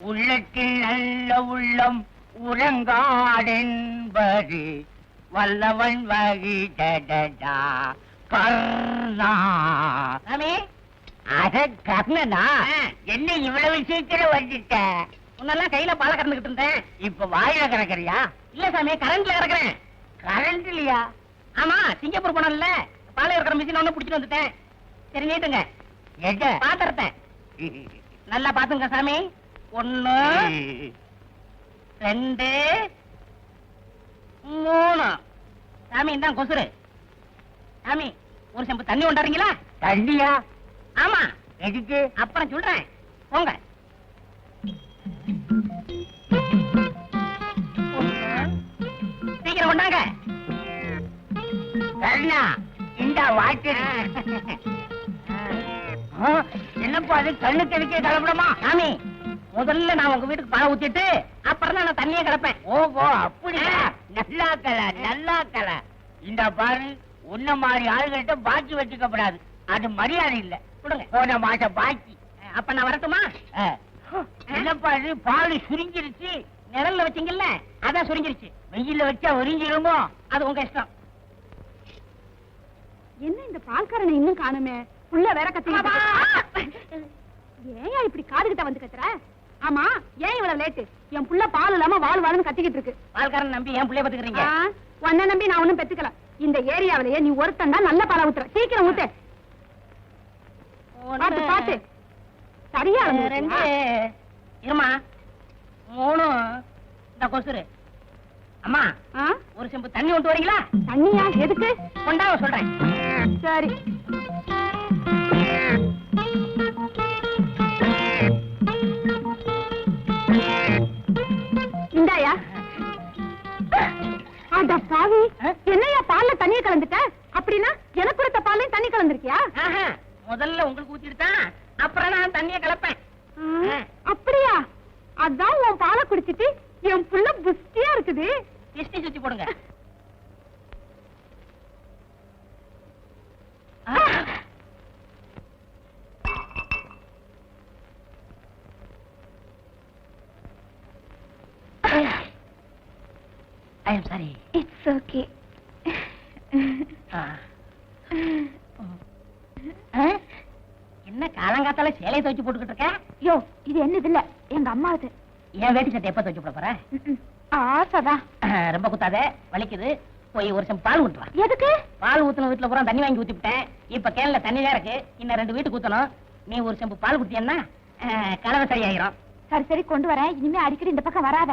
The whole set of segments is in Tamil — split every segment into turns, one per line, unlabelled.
உள்ளத்தில் நல்ல உள்ளம் உறங்காடென்பது வல்லவன் வகிடடா கர்ணா.
சாமி.
அட கர்ணனா என்ன இவ்வளவு சீக்கிரம் வந்துட்ட?
முன்னெல்லாம் கையில பாலை கறந்துகிட்டு இருந்தேன்.
இப்ப வாயில கிடக்குறியா
இல்ல சாமி கரண்ட்ல கறக்குறேன்.
கரண்ட் இல்லையா
ஆமா சிங்கப்பூர் போனோம்ல பாலை இருக்கிற மிஷின் ஒண்ணு புடிச்சிட்டு வந்துட்டேன். சரி நீட்டுங்க.
எட
பாத்திரத்தை. நல்லா பாத்துங்க சாமி. ஒண்ணு ரெண்டு மூணு. சாமி இதான் கொசுரு சாமி ஒரு செம்பு தண்ணி கொண்டாடுறீங்களா?
தண்ணியா?
ஆமா.
எதுக்கு?
அப்புறம் சொல்றேன். போங்க. சீக்கிரம் கொண்டாங்க.
கர்ணா இந்த வாட்டர் என்னப்பா அது? கண்ணு தெளிக்க கலப்படமா
சாமி முதல்ல நான் உங்க வீட்டுக்கு பணம் ஊத்திட்டு அப்புறம் தான் நான் தண்ணியே கிடப்பேன்.
ஓஹோ அப்படியா? நல்லா கல நல்லா கல. இந்த பாரு உன்ன மாதிரி ஆளுகிட்ட பாக்கி வச்சுக்கப்படாது அது மரியாதை இல்ல.
கொடுங்க.
போன மாசம் பாக்கி.
அப்ப நான் வரட்டுமா?
ஆ. என்னப்பா இது பால் சுருங்கிருச்சு.
நிழல்ல வச்சீங்கல்ல? அதான் சுருங்கிருச்சு.
வெயில்ல வச்சா ஒரிஞ்சிருமோ
அது உங்க இஷ்டம்.
என்ன இந்த பால்காரனை இன்னும் காணுமே? புள்ள வேற! கத்திக்கிட்டு ஏன் இப்படி காதுகிட்ட வந்து கத்துற? ஆமா ஏன் இவ்வளவு லேட்டு என் புள்ள பால் இல்லாம வாழ் வாழ்னு கத்திக்கிட்டு இருக்கு.
பால்காரன் நம்பி ஏன் பிள்ளைய பாத்துக்கிறீங்க
உன்னை நம்பி நான் ஒண்ணும் பெத்துக்கல. இந்த ஏரியாவிலேயே நீ ஒருத்தன் தான் நல்ல பாலை ஊத்துற. சீக்கிரம் ஊத்து. பாத்து பாத்து. சரியா
ரெண்டு? இருமா. மூணு. இந்த கொசுரு அம்மா? ஒரு செம்பு தண்ணி கொண்டு வரீங்களா?
தண்ணியா? எதுக்கு?
கொண்டாவ சொல்றேன்.
சரி.
என்ன காலங்காத்தால சேலையை துவைச்சு போட்டுக்கிட்டு இருக்க?
யோ இது என்னது இல்ல எங்க அம்மாவது
என் வேட்டி சட்டை எப்ப துவைச்சு போட போற?
ஆசைதான்
ரொம்ப குத்தாத. வலிக்குது. போய் ஒரு சம் பால் ஊட்டு வா
எதுக்கு?
பால் ஊத்துன வீட்டுல பூரா தண்ணி வாங்கி ஊத்திவிட்டேன். இப்ப கேன்ல தண்ணி தான் இருக்கு. இன்னும் ரெண்டு வீட்டுக்கு ஊத்தணும். நீ ஒரு செம்பு பால் குடிச்சேன்னா கலவை சரியாயிரும்.
சரி சரி கொண்டு வரேன். இனிமே அடிக்கடி இந்த பக்கம் வராத.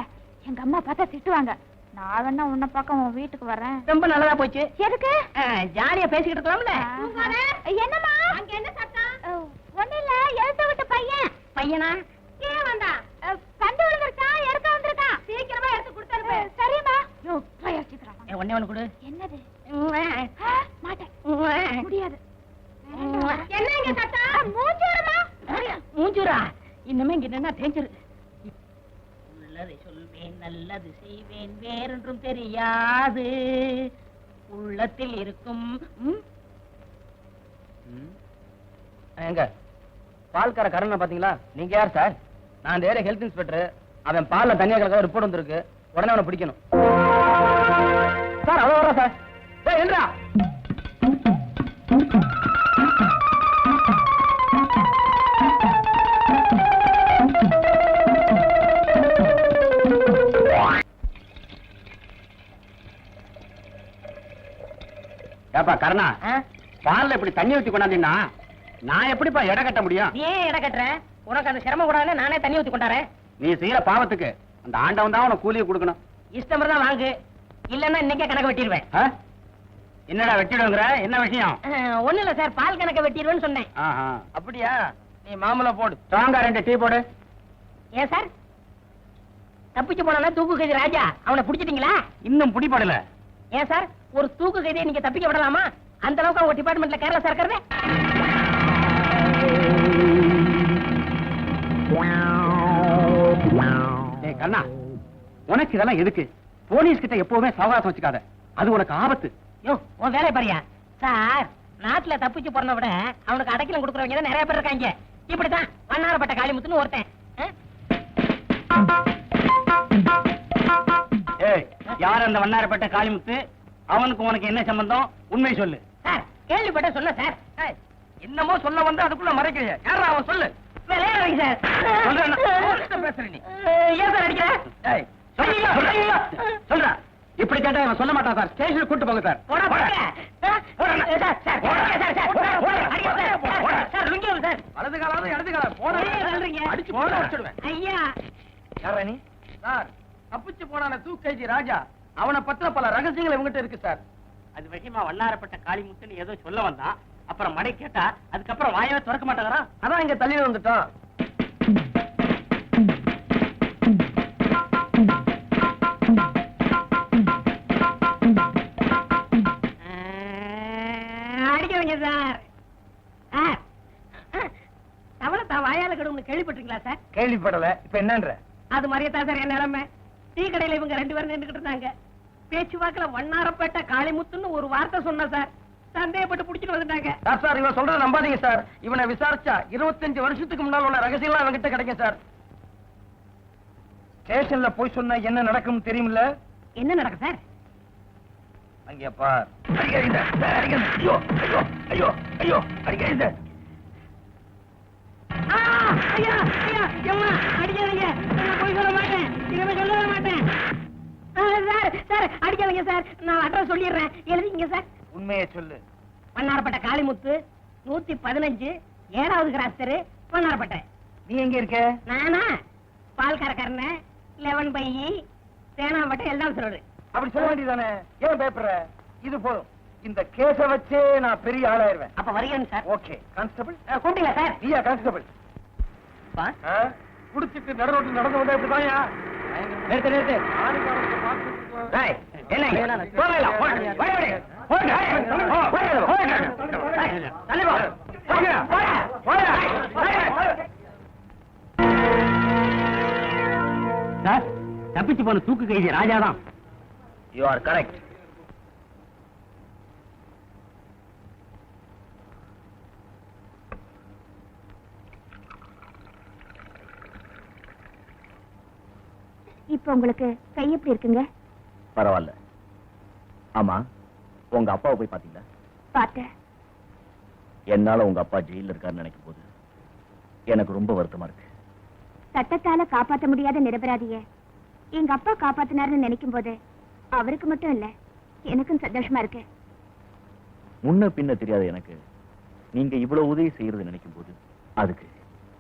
எங்க அம்மா பார்த்தா திட்டுவாங்க. நான் வேணா உன்ன பக்கம் உன் வீட்டுக்கு வரேன்.
ரொம்ப நல்லதா போச்சு.
எதுக்கு?
ஜாலியா பேசிக்கிட்டு இருக்கலாம்ல
என்னம்மா? அங்க என்ன சத்தம் ஒண்ணு இல்ல எழுத்த விட்டு பையன்.
பையனா?
ஏன் வந்தா. கண்டு விழுந்திருக்கான் எடுக்க வந்திருக்கான் சீக்கிரமா எடுத்து கொடுத்தாரு சரிம்மா. யோ போய்
ஒண்ணே கொடு.
என்னது? மாட்டேன். முடியாது. என்ன இங்க சத்தம்? மூஞ்சி வருமா
மூஞ்சூரா இன்னுமே இங்க என்ன தெரிஞ்சிரு உள்ளதை சொல்வேன் நல்லது செய்வேன் என்றும் தெரியாது. உள்ளத்தில் இருக்கும்
எங்க பால்கார கரண பாத்தீங்களா நீங்க யார் சார்? நான் அந்த ஏரியா ஹெல்த் இன்ஸ்பெக்டர் அவன் பால்ல தனியாக கலக்க ரிப்போர்ட் வந்திருக்கு. உடனே அவனை பிடிக்கணும். சார் அவ்வளோ வரா சார். ஏய் என்றா
ஆ?
பால்ல இப்படி தண்ணி ஊத்தி கொண்டாந்தீங்கன்னா நான் எப்படிப்பா எடை கட்ட முடியும்?
ஏன் இட கட்டுற? உனக்கு அந்த சிரமம் கூடாதுன்னு நானே தண்ணி ஊத்தி கொண்டாரேன்
நீ செய்யற பாவத்துக்கு அந்த ஆண்டவன் தான் உனக்கு கூலியை கொடுக்கணும்.
இஷ்டம் தான் வாங்கு. இல்லன்னா இன்னைக்கே கணக்கு வெட்டிடுவேன்?
என்னடா வெட்டிடுங்கிற? என்ன விஷயம்?
ஒண்ணு இல்ல சார் பால் கணக்க வெட்டிடுவேன்னு சொன்னேன்.
ஆஹா, அப்படியா? நீ மாமூல போடு. ஸ்ட்ராங்கா ரெண்டு டீ போடு.
ஏன் சார்? தப்பிச்சு போனா தூக்கு கைதி ராஜா அவனை பிடிச்சிட்டீங்களா?
இன்னும் பிடிபடல.
ஏன் சார் ஒரு தூக்கு கைதியை நீங்க தப்பிக்க விடலாமா? அந்த அளவுக்கு அவங்க டிபார்ட்மெண்ட்ல கேரள
சேர்க்கறது கண்ணா உனக்கு இதெல்லாம் எதுக்கு? போலீஸ் கிட்ட எப்பவுமே சாவகாசம் வச்சுக்காத. அது உனக்கு ஆபத்து.
யோ உன் வேலை பாரியா? சார் நாட்டுல தப்பிச்சு போறத விட அவனுக்கு அடைக்கலம் கொடுக்குறவங்க தான் நிறைய பேர் இருக்காங்க. இப்படிதான் வண்ணாரப்பட்ட காளிமுத்துன்னு ஒருத்தன்.
யார் அந்த வண்ணாரப்பட்ட காளிமுத்து அவனுக்கு உனக்கு என்ன சம்பந்தம்? உண்மை சொல்லு.
சார் கேள்விப்பட்ட சொல்ல சார்.
என்னமோ சொல்ல வந்து அதுக்குள்ள மறைக்கிறீங்க யாரா அவன் சொல்லு?
சார்?
சொல்றேன் யார்கிட்ட பேசுற நீ.
ஏன் சார் அடிக்கிற?
ஏய், சொல்றா, சொல்றா, சொல்றா. இப்படி கேட்டா இவன் சொல்ல மாட்டான் சார். ஸ்டேஷனுக்கு கூட்டு போங்க சார்.
போடா போடா. சார் சார் போடா. சார் சார் போடா போடா. அடிக்க சார். சார் சார் லுங்கி வரும் சார்.
வலது காலாவது இடது போடா.
சொல்றீங்க.
அடிச்சு போட வச்சிடுவேன்
ஐயா.
யாரா நீ? சார் தப்பிச்சு போனான தூக்கேஜி ராஜா. அவனை பத்தின பல ரகசியங்கள் இவங்கிட்ட இருக்கு சார்.
அது விஷயமா வண்ணாரப்பட்ட காளிமுத்துன்னு ஏதோ சொல்ல வந்தான். அப்புறம் மடை கேட்டா அதுக்கப்புறம் வாயவே திறக்க மாட்டாங்கறா
அதான் இங்க தள்ளி வந்துட்டான்
அடிக்கவங்க சார். வாயால கடும்னு கேள்விப்பட்டிருக்கீங்களா சார்?
கேள்விப்படல. இப்ப என்னன்ற?
அது மாதிரியே தான் சார் என் நிலைமை. டீ கடையில இவங்க ரெண்டு பேரும் நின்றுகிட்டு இருந்தாங்க. பேச்சுவாக்குல வண்ணாரப்பேட்டை காளிமுத்துன்னு ஒரு வார்த்தை சொன்ன சார். சந்தேகப்பட்டு புடிச்சிட்டு வந்துட்டாங்க.
சார் சார் இவன் சொல்றத நம்பாதீங்க சார். இவனை விசாரிச்சா இருபத்தஞ்சு வருஷத்துக்கு முன்னால் உள்ள ரகசியம்லாம் இவன்கிட்ட கிடைக்கும் சார். ஸ்டேஷன்ல போய் சொன்னா என்ன நடக்கும் தெரியுமில்ல?
என்ன நடக்கும் சார்?
அங்கே பார். அடிக்காதீங்க சார், அடிக்காதீங்க. ஐயோ ஐயோ ஐயோ ஐயோ அடிக்காதீங்க
ஆ, ஐயா ஐயா எம்மா அடிக்காதீங்க நான் போய் சொல்ல மாட்டேன் இனிமே சொல்லவே மாட்டேன் ஆ, சார் சார் அடிக்காதீங்க சார். நான் அட்ரஸ் சொல்லிடுறேன். எழுதிங்க சார்.
உண்மையை சொல்லு.
வண்ணாரப்பட்ட காளிமுத்து நூத்தி பதினஞ்சு ஏழாவது கிராஸ் தெரு
நீ எங்க இருக்க?
நானா? பால் கறக்கறன லெவன் பை தேனாம்பட்டை எல்லாம் சொல்றது
அப்படி சொல்ல வேண்டியதானே ஏன் பயப்படுற? இது போதும். இந்த கேஸ வச்சே நான் பெரிய ஆளாயிருவேன்.
அப்ப வருகிறேன் சார்.
ஓகே கான்ஸ்டபிள்
கூப்பிட்டீங்களா சார்?
நீயா கான்ஸ்டபிள் குடிச்சிட்டு நடு ரோட்டில் நடந்து வந்தா இப்படி தாயா நிறுத்து நிறுத்து.
சார் தப்பிச்சு போன தூக்கு கைதி ராஜா தான்
யூ ஆர் கரெக்ட்
இப்ப உங்களுக்கு கை எப்படி இருக்குங்க?
பரவாயில்ல. ஆமா உங்க அப்பாவை போய் பாத்தீங்களா
பார்த்தேன்.
என்னால உங்க அப்பா ஜெயில இருக்காருன்னு நினைக்கும் போது எனக்கு ரொம்ப வருத்தமா இருக்கு.
சட்டத்தால காப்பாத்த முடியாத நிரபராதிய. எங்க அப்பா காப்பாத்தினாருன்னு நினைக்கும் போது அவருக்கு மட்டும் இல்ல எனக்கும் சந்தோஷமா இருக்கு.
முன்ன பின்ன தெரியாத எனக்கு நீங்க இவ்வளவு உதவி செய்யறது நினைக்கும் போது அதுக்கு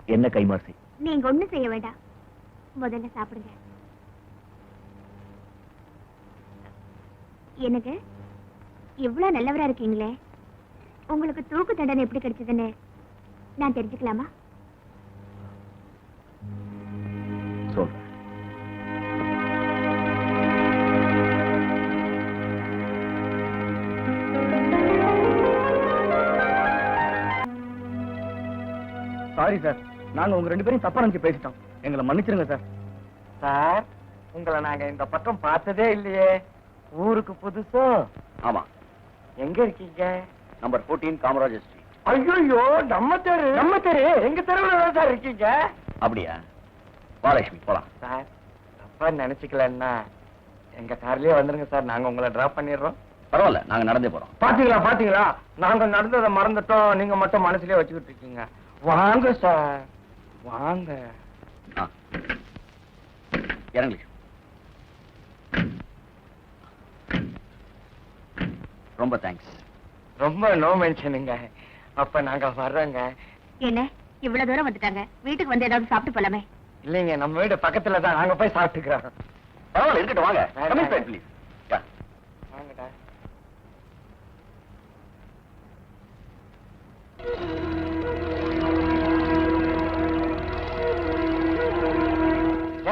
என்ன கைமாறு
நீங்க ஒண்ணும் செய்ய வேண்டாம். முதல்ல சாப்பிடுங்க. எனக்கு இவ்வளவு நல்லவரா இருக்கீங்களே. உங்களுக்கு தூக்கு தண்டனை எப்படி கிடைச்சதுன்னு நான் தெரிஞ்சுக்கலாமா?
சொல்றேன்.
சாரி சார் நாங்க உங்க ரெண்டு பேரும் தப்பா நினைச்சு பேசிட்டோம். எங்களை மன்னிச்சிருங்க சார் சார் உங்களை நாங்க இந்த பக்கம் பார்த்ததே இல்லையே. ஊருக்கு புதுசோ?
ஆமா.
எங்க இருக்கீங்க?
நம்பர் 14 காமராஜர் ஸ்ட்ரீட்
ஐயோ நம்ம தெரு. நம்ம தெரு? எங்க தெருவுல சார் இருக்கீங்க?
அப்படியா? வாலட்சுமி போலாம்.
சார் தப்பா நினைச்சுக்கலன்னா எங்க கார்லயே வந்துருங்க சார். நாங்க உங்களை டிராப் பண்ணிடுறோம்.
பரவாயில்ல நாங்க நடந்தே போறோம்.
பாத்தீங்களா பாத்தீங்களா? நாங்க நடந்ததை மறந்துட்டோம். நீங்க மட்டும் மனசுலயே வச்சுக்கிட்டு இருக்கீங்க. வாங்க சார். வாங்க.
ஆ. ரொம்ப தேங்க்ஸ்
ரொம்ப நோ மென்ஷனுங்க அப்ப நாங்க வர்றோங்க.
என்ன? இவ்வளவு தூரம் வந்துட்டாங்க. வீட்டுக்கு வந்து ஏதாவது சாப்பிட்டு போலாமே?
இல்லைங்க நம்ம வீடு பக்கத்துல தான். நாங்க போய் சாப்பிட்டுக்கிறோம்.
பரவாயில்ல இருக்கட்டும் வாங்க. inside, please. Yeah.
வாங்கடா.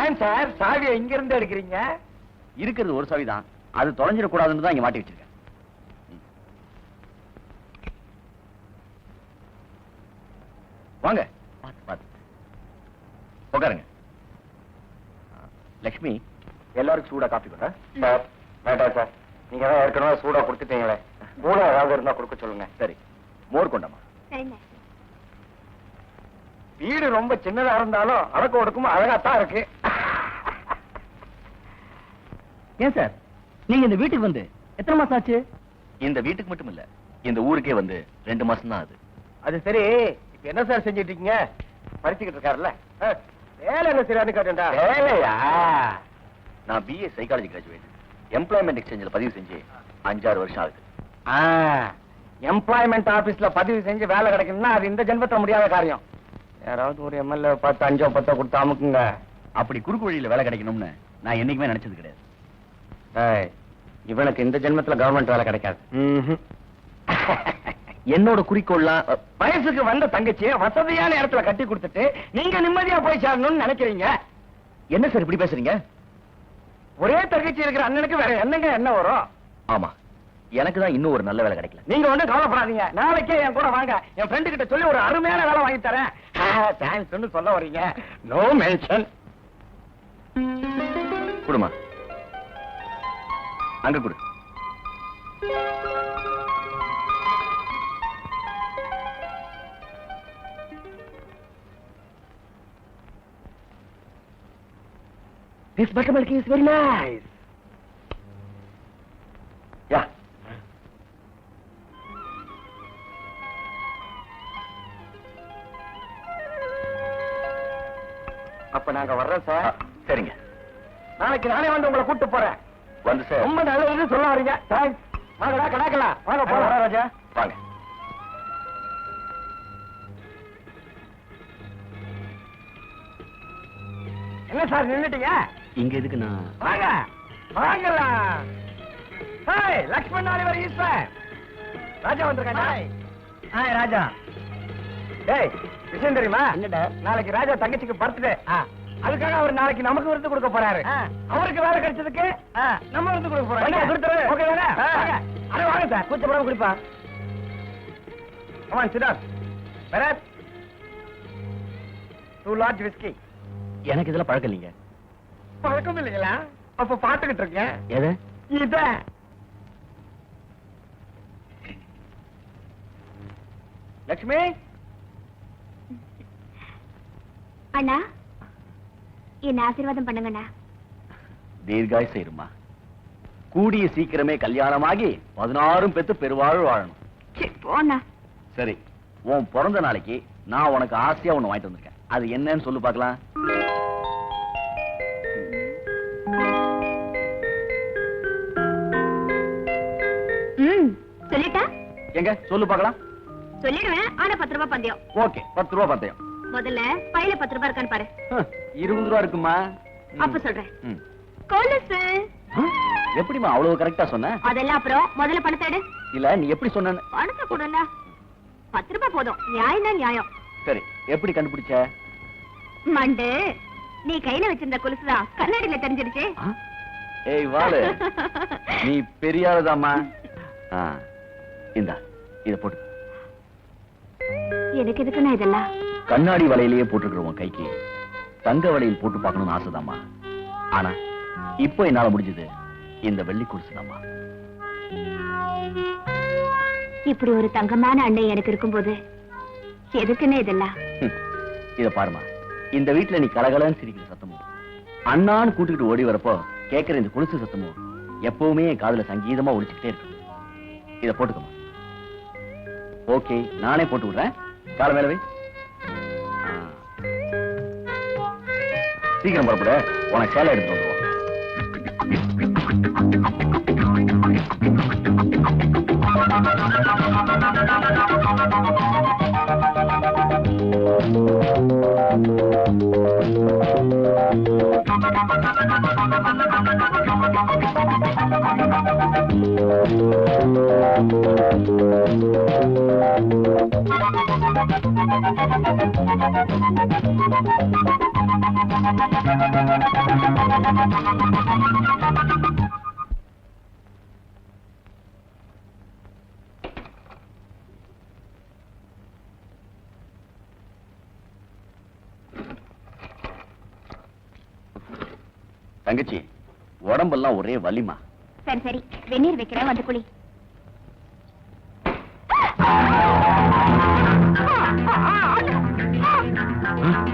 ஏன் சார் சாவியை இங்க இருந்து எடுக்கிறீங்க?
இருக்கிறது ஒரு சாவி தான் அது தொலைஞ்சிடக்கூடாதுன்னு தான் இங்க மாட்டி வச்சிருக்கேன் ம். வாங்க. பாத்து பாத்து. உட்காருங்க லக்ஷ்மி எல்லாருக்கும் சூடா காஃபி
சார் வேண்டாம் சார். நீங்க தான் ஏற்கனவே சூடா கொடுத்துட்டீங்களே. கூட ஏதாவது இருந்தா கொடுக்க சொல்லுங்க.
சரி மோர் கொண்டாமா
வீடு ரொம்ப சின்னதா இருந்தாலும் அடக்க ஒடுக்கமும் அழகாத்தான் இருக்கு.
ஏன் சார்?
நீங்க இந்த வீட்டுக்கு வந்து எத்தனை மாசம் ஆச்சு?
இந்த வீட்டுக்கு மட்டும் இல்ல இந்த ஊருக்கே வந்து ரெண்டு மாசம் தான் அது
அது சரி. என்ன சார் செஞ்சிட்டு இருக்கீங்க படிச்சுக்கிட்டு இருக்காருல்ல வேலை என்ன சரியானு கேட்டா வேலையா?
நான் பிஏ சைக்காலஜி கிராஜுவேட் எம்ப்ளாய்மெண்ட் எக்ஸ்சேஞ்சில் பதிவு செஞ்சு அஞ்சாறு வருஷம் ஆகுது.
எம்ப்ளாய்மெண்ட் ஆபீஸ்ல பதிவு செஞ்சு வேலை கிடைக்கணும்னா அது இந்த ஜென்மத்துல முடியாத காரியம். யாராவது ஒரு எம்எல்ஏ பார்த்து அஞ்சோ பத்தோ கொடுத்து அமுக்குங்க.
அப்படி குறுக்கு வழியில வேலை கிடைக்கணும்னு நான் என்னைக்குமே நினைச்சது கிடையாது.
இவனுக்கு இந்த ஜென்மத்துல கவர்மெண்ட் வேலை கிடைக்காது.
என்னோட குறிக்கோள்லாம்
வயசுக்கு வந்த தங்கச்சியை வசதியான இடத்துல கட்டி கொடுத்துட்டு நீங்க நிம்மதியா போய் சேரணும்னு நினைக்கிறீங்க?
என்ன சார் இப்படி பேசுறீங்க?
ஒரே தங்கச்சி இருக்கிற அண்ணனுக்கு வேற என்னங்க என்ன வரும்?
ஆமா. எனக்கு தான் இன்னும் ஒரு நல்ல வேலை கிடைக்கல.
நீங்க ஒண்ணும் கவலைப்படாதீங்க. நாளைக்கே என் கூட வாங்க. என் ஃப்ரெண்டு கிட்ட சொல்லி ஒரு அருமையான வேலை வாங்கி தரேன். சொல்ல வர்றீங்க நோ மென்ஷன்
குடுமா. அங்க குடு.
This buttermilk is very nice.
யா
அப்ப நாங்க வர்றோம் சார்
சரிங்க.
நாளைக்கு நானே வந்து உங்களை கூட்டு போறேன்.
வந்து சார்
ரொம்ப நல்லதுன்னு சொல்ல வரீங்க தேங்க்ஸ் வாங்கடா கடாக்கலாம் வாங்க போலாம். ராஜா.
வாங்க.
என்ன சார் நின்னுட்டீங்க?
இங்க எதுக்கு நான்
வாங்க வாங்கலாம் ஹாய் லக்ஷ்மண் நாளிவர் ஈஸ்வர். ராஜா வந்திருக்காங்க ஹாய். ராஜா. டேய் விஷயம் தெரியுமா? என்னடா? நாளைக்கு ராஜா தங்கச்சிக்கு பர்த்டே அதுக்காக அவர் நாளைக்கு நமக்கு விருது கொடுக்க போறாரு. அவருக்கு வேலை கிடைச்சதுக்கு நம்ம விருது கொடுக்க போறோம். கொடுத்துரு. ஓகே தானே? வாங்க. அட வாங்க சார். கூச்சப்படாம குடிப்பா. கமான் சிடார் பரத் டூ லார்ஜ் விஸ்கி
எனக்கு இதெல்லாம் பழக்கம் இல்லைங்க.
பழக்கம் இல்லைங்களா அப்ப பாத்துக்கிட்டு இருக்கேன்.
எது?
இத. லட்சுமி
அண்ணா என்ன ஆசீர்வாதம் பண்ணுங்கண்ணா.
தீர்காய் செய்யுமா கூடிய சீக்கிரமே கல்யாணமாகி பதினாறும் பெத்து பெருவாழ் வாழணும்.
போண்ணா.
சரி உன் பிறந்த நாளைக்கு நான் உனக்கு ஆசையா ஒண்ணு வாங்கிட்டு வந்திருக்கேன். அது என்னன்னு சொல்லு பார்க்கலாம். எங்க? சொல்லு பார்க்கலாம்.
சொல்லிடுவேன். ஆனா பத்து ரூபாய் பந்தயம்.
ஓகே பத்து ரூபா பந்தயம்.
முதல்ல பையில பத்து ரூபாய் இருக்கான்னு பாரு.
இருபது ரூபா இருக்குமா.
அப்ப சொல்றேன்.
ம்.
கொலுசு.
ஆ, எப்படிம்மா அவ்வளவு கரெக்டா சொன்ன?
அதெல்லாம் அப்புறம் முதல்ல பணத்தை எடு.
இல்ல நீ எப்படி சொன்ன
பணத்தை கொடுல பத்து ரூபாய் போதும். நியாயம் தான் நியாயம்.
சரி எப்படி கண்டுபிடிச்ச?
மண்டு நீ கையில வச்சிருந்த கொலுசுதான் கண்ணாடியில தெரிஞ்சிருச்சு?
ஏய் வாளு. நீ பெரிய இந்தா. இத போட்டு
எனக்கு எதுக்குண்ணா இதெல்லாம்?
கண்ணாடி வலையிலேயே போட்டுருக்கிற உன் கைக்கு. தங்க வலையில் போட்டு பார்க்கணும்னு ஆசைதாம்மா. ஆனா இப்போ என்னால முடிஞ்சது இந்த வெள்ளி குடிசுதாம்மா.
இப்படி ஒரு தங்கமான அண்ணன் எனக்கு இருக்கும்போது எதுக்குன்னு இதெல்லாம்?
இத பாருமா இந்த வீட்டுல நீ கலகலன்னு சிரிக்கிற சத்தமும். அண்ணான்னு கூட்டிக்கிட்டு ஓடி வரப்போ கேட்கிற இந்த குடிசு சத்தமும் எப்பவுமே என் காதுல சங்கீதமா ஒலிச்சுக்கிட்டே இருக்கு. இத போட்டுக்கமா ஓகே நானே போட்டு விடுறேன். கால மேல சீக்கிரம் புறப்பட. உனக்கு சேலை எடுத்து வந்துருவோம் தங்கச்சி உடம்பெல்லாம் ஒரே வலிமா
சரி சரி. வெந்நீர் வைக்கிறேன் வந்து குளி.
Sir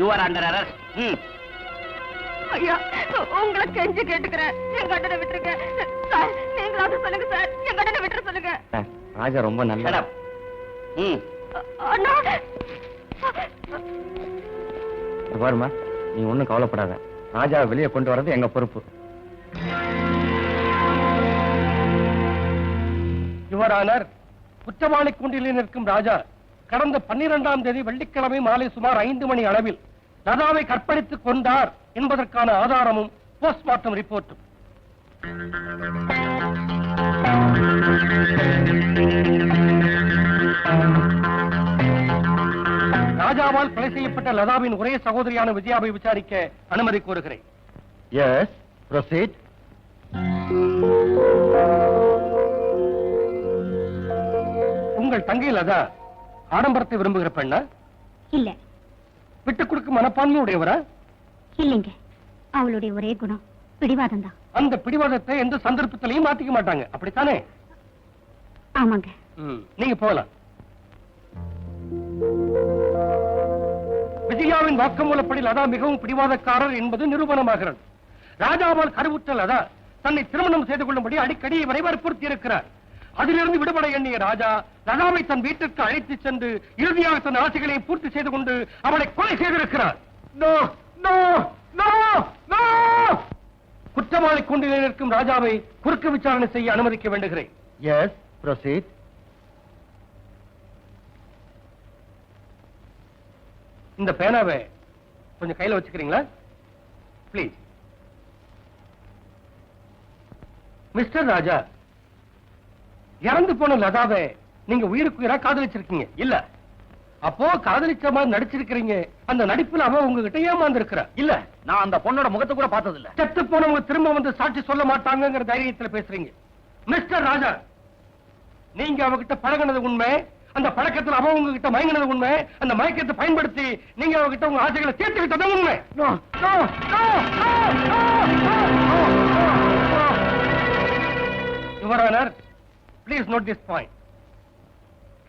you are under arrest ம்
ஐயா உங்களை கெஞ்சு கேட்டுக்கிறேன். என் கட்டணை விட்டுருங்க. சார் நீங்களாவது சொல்லுங்க சார். என் கட்டணை விட்டுற சொல்லுங்க.
ராஜா ரொம்ப
Shut up. ம்
அண்ணா.
பாருமா நீ ஒண்ணும் கவலைப்படாத. ராஜா வெளியே கொண்டு வரது எங்க பொறுப்பு.
யுவரானர் குற்றவாளி கூண்டிலே நிற்கும் ராஜா. கடந்த பன்னிரெண்டாம் தேதி வெள்ளிக்கிழமை மாலை சுமார் ஐந்து மணி அளவில் லதாவை கற்பழித்துக் கொண்டார் என்பதற்கான ஆதாரமும் போஸ்ட்மார்ட்டம் ரிப்போர்ட்டும். ராஜாவால் கொலை செய்யப்பட்ட லதாவின் ஒரே சகோதரியான விஜயாவை விசாரிக்க அனுமதி கோருகிறேன்.
எஸ் ப்ரொசீட்
உங்கள் தங்கை லதா ஆடம்பரத்தை விரும்புகிற பெண்ணா?
இல்ல.
விட்டுக் கொடுக்கும் மனப்பான்மை உடையவரா?
இல்லைங்க. அவளுடைய ஒரே குணம் பிடிவாதம் தான்.
அந்த பிடிவாதத்தை எந்த சந்தர்ப்பத்திலையும் மாத்திக்க மாட்டாங்க. அப்படித்தானே?
ஆமாங்க.
நீங்க போகலாம். விஜயாவின் வாக்குமூலப்படி லதா மிகவும் பிடிவாதக்காரர் என்பது நிரூபணமாகிறது. ராஜாவால் கருவுற்ற லதா தன்னை திருமணம் செய்து கொள்ளும்படி அடிக்கடி இவரை வற்புறுத்தி இருக்கிறார் அதிலிருந்து விடுபட எண்ணிய ராஜா லதாவை தன் வீட்டிற்கு அழைத்துச் சென்று இறுதியாக தன் ஆசைகளை பூர்த்தி செய்து கொண்டு அவளை கொலை செய்திருக்கிறார்! குற்றவாளி கூண்டிலே நிற்கும் ராஜாவை குறுக்கு விசாரணை செய்ய அனுமதிக்க வேண்டுகிறேன்.
எஸ் ப்ரொசீட்
இந்த பேனாவை கொஞ்சம் கையில வச்சுக்கிறீங்களா? ப்ளீஸ் மிஸ்டர் ராஜா இறந்து போன லதாவை நீங்க உயிருக்கு உயிரா காதலிச்சிருக்கீங்க இல்ல. அப்போ காதலிச்ச மாதிரி நடிச்சிருக்கிறீங்க. அந்த நடிப்புல அவ உங்ககிட்ட ஏமாந்து
இல்ல. நான் அந்த பொண்ணோட முகத்தை கூட பார்த்தது இல்ல
செத்து போனவங்க திரும்ப வந்து சாட்சி சொல்ல மாட்டாங்கங்கிற தைரியத்துல பேசுறீங்க. மிஸ்டர் ராஜா நீங்க அவகிட்ட பழகுனது உண்மை. அந்த பழக்கத்துல அவ உங்ககிட்ட மயங்கினது உண்மை. அந்த மயக்கத்தை பயன்படுத்தி நீங்க அவகிட்ட உங்க ஆசைகளை தீர்த்துக்கிட்டதும் உண்மை. No, no, note this point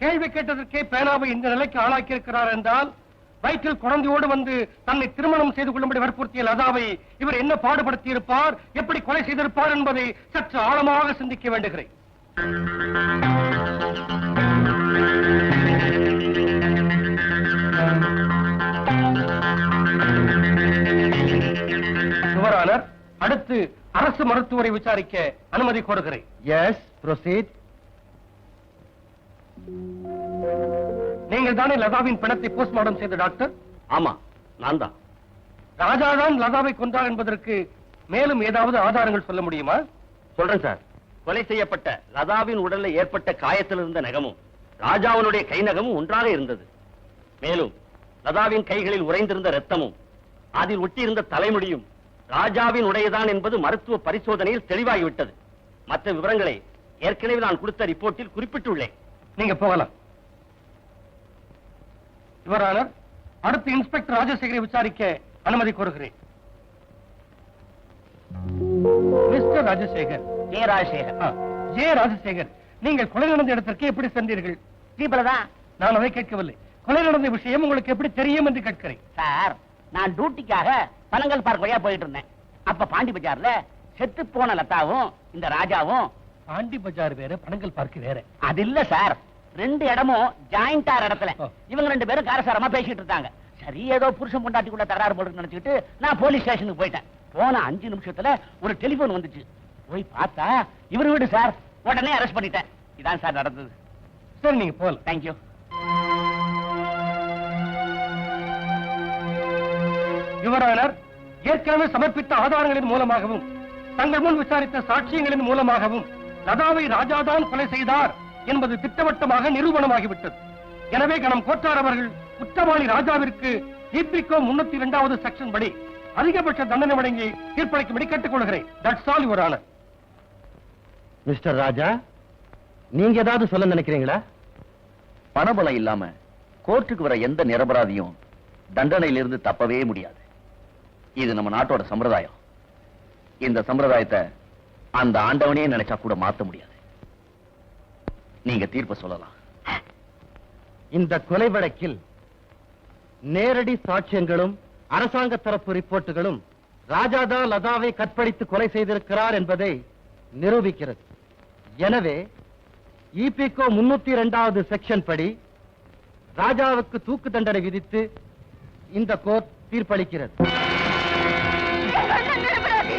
கேள்வி கேட்டதற்கே பேனாவை இந்த நிலைக்கு ஆளாக்கி இருக்கிறார் என்றால் வயிற்றில் குழந்தையோடு வந்து தன்னை திருமணம் செய்து கொள்ளும்படி வற்புறுத்திய லதாவை இவர் என்ன பாடுபடுத்தி இருப்பார் எப்படி கொலை செய்திருப்பார் என்பதை சற்று ஆழமாக சிந்திக்க வேண்டுகிறேன். அடுத்து அரசு மருத்துவரை விசாரிக்க அனுமதி கோருகிறேன்.
எஸ் ப்ரொசீட்
நீங்கள் தானே லதாவின் பிணத்தை போஸ்ட்மார்டம் செய்த டாக்டர்?
ஆமா நான் தான்.
ராஜாதான் லதாவை கொன்றார் என்பதற்கு மேலும் ஏதாவது ஆதாரங்கள் சொல்ல முடியுமா?
சொல்றேன் சார். கொலை செய்யப்பட்ட லதாவின் உடல்ல ஏற்பட்ட காயத்தில் இருந்த நகமும் ராஜாவினுடைய கை நகமும் ஒன்றாக இருந்தது. மேலும் லதாவின் கைகளில் உறைந்திருந்த ரத்தமும் அதில் ஒட்டியிருந்த தலைமுடியும் ராஜாவின் உடையதான் என்பது மருத்துவ பரிசோதனையில் தெளிவாகிவிட்டது. மற்ற விவரங்களை ஏற்கனவே நான் கொடுத்த ரிப்போர்ட்டில் குறிப்பிட்டுள்ளேன்.
நீங்க போகலாம். யுவரானர் அடுத்து இன்ஸ்பெக்டர் ராஜசேகரை விசாரிக்க அனுமதி கோருகிறேன். Mister Rajasekhar.
J Rajasekhar.
J Rajasekhar. நீங்கள் கொலை நடந்த இடத்திற்கு எப்படி சென்றீர்கள்?
ஜீப்ல தான்
நான் அதை கேட்கவில்லை. கொலை நடந்த விஷயம் உங்களுக்கு எப்படி தெரியும் என்று கேட்கிறேன்.
சார் நான் டியூட்டிக்காக பனங்கல் பார்க் வழியா போயிட்டு இருந்தேன். அப்ப பாண்டி பஜார்ல செத்து போன லதாவும் இந்த ராஜாவும்
பாண்டி பஜார் வேற பனங்கல் பார்க் வேற.
அது இல்ல சார். ரெண்டு இடமும் ஜாயிண்டா இடத்துல. இவங்க ரெண்டு பேரும் காரசாரமா பேசிட்டு இருக்காங்க சரி ஏதோ புருஷன் பொண்டாட்டிக்குள்ள தகராறு போட்டு நினைச்சிட்டு நான் போலீஸ் ஸ்டேஷனுக்கு போயிட்டேன். போன அஞ்சு நிமிஷத்துல ஒரு டெலிபோன் வந்துச்சு. போய் பார்த்தா இவர் வீடு சார். உடனே அரெஸ்ட் பண்ணிட்டேன். இதான் சார் நடந்தது.
சரி நீங்க போகலாம்
தேங்க்யூ
யுவரானர் ஏற்கனவே சமர்ப்பித்த ஆதாரங்களின் மூலமாகவும் தங்கள் முன் விசாரித்த சாட்சியங்களின் மூலமாகவும் லதாவை ராஜாதான் கொலை செய்தார் என்பது திட்டவட்டமாக நிரூபணமாகிவிட்டது. எனவே கணம் கோட்டார் அவர்கள் குற்றவாளி ராஜாவிற்கு ஈபிகோ முன்னூத்தி இரண்டாவது செக்ஷன் படி அதிகபட்ச தண்டனை வழங்கி தீர்ப்பளிக்கும்படி கேட்டுக் கொள்கிறேன். தட்ஸ் ஆல்
மிஸ்டர் ராஜா நீங்க ஏதாவது சொல்ல நினைக்கிறீங்களா?
பணபலம் இல்லாம கோர்ட்டுக்கு வர எந்த நிரபராதியும் தண்டனையிலிருந்து தப்பவே முடியாது. இது நம்ம நாட்டோட சம்பிரதாயம். இந்த சம்பிரதாயத்தை அந்த ஆண்டவனே நினைச்சா கூட மாத்த முடியாது. நீங்க தீர்ப்பு சொல்லலாம்.
இந்த கொலை வழக்கில் நேரடி சாட்சியங்களும் அரசாங்க தரப்பு ரிப்போர்ட்டுகளும் ராஜாதா லதாவை கற்பழித்து கொலை செய்திருக்கிறார் என்பதை நிரூபிக்கிறது. எனவே இபிகோ முன்னூத்தி இரண்டாவது செக்ஷன் படி ராஜாவுக்கு தூக்கு தண்டனை விதித்து இந்த கோர்ட் தீர்ப்பளிக்கிறது.